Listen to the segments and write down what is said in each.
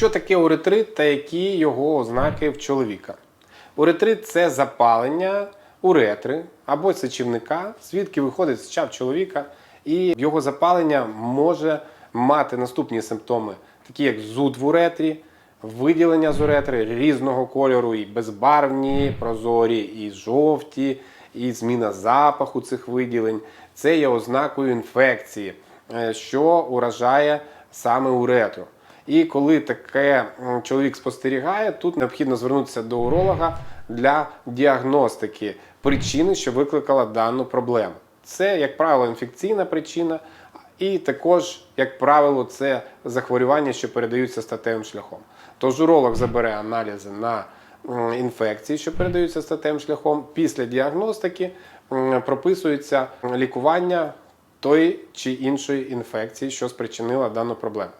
Що таке уретрит та які його ознаки в чоловіка? Уретрит це запалення уретри або сечівника, звідки виходить сеча в чоловіка, і його запалення може мати наступні симптоми, такі як зуд в уретрі, виділення з уретри різного кольору, і безбарвні, прозорі, і жовті, і зміна запаху цих виділень. Це є ознакою інфекції, е, що уражає саме уретру. І коли таке чоловік спостерігає, тут необхідно звернутися до уролога для діагностики причини, що викликала дану проблему. Це, як правило, інфекційна причина, і також, як правило, це захворювання, що передаються статевим шляхом. Тож уролог забере аналізи на інфекції, що передаються статевим шляхом. Після діагностики прописується лікування тої чи іншої інфекції, що спричинила дану проблему.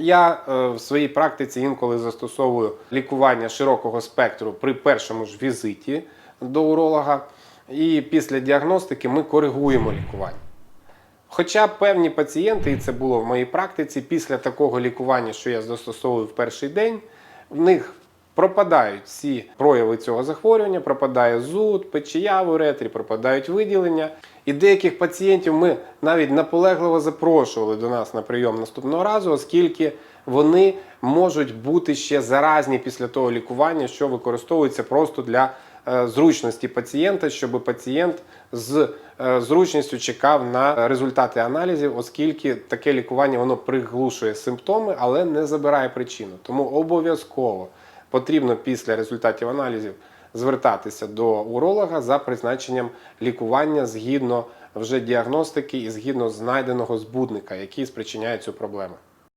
Я е, в своїй практиці інколи застосовую лікування широкого спектру при першому ж візиті до уролога, і після діагностики ми коригуємо лікування. Хоча певні пацієнти, і це було в моїй практиці, після такого лікування, що я застосовую в перший день, в них пропадають всі прояви цього захворювання, пропадає зуд, печія в уретрі, пропадають виділення. І деяких пацієнтів ми навіть наполегливо запрошували до нас на прийом наступного разу, оскільки вони можуть бути ще заразні після того лікування, що використовується просто для е, зручності пацієнта, щоб пацієнт з е, зручністю чекав на результати аналізів, оскільки таке лікування воно приглушує симптоми, але не забирає причину. Тому обов'язково потрібно після результатів аналізів звертатися до уролога за призначенням лікування згідно вже діагностики і згідно знайденого збудника, який спричиняє цю проблему.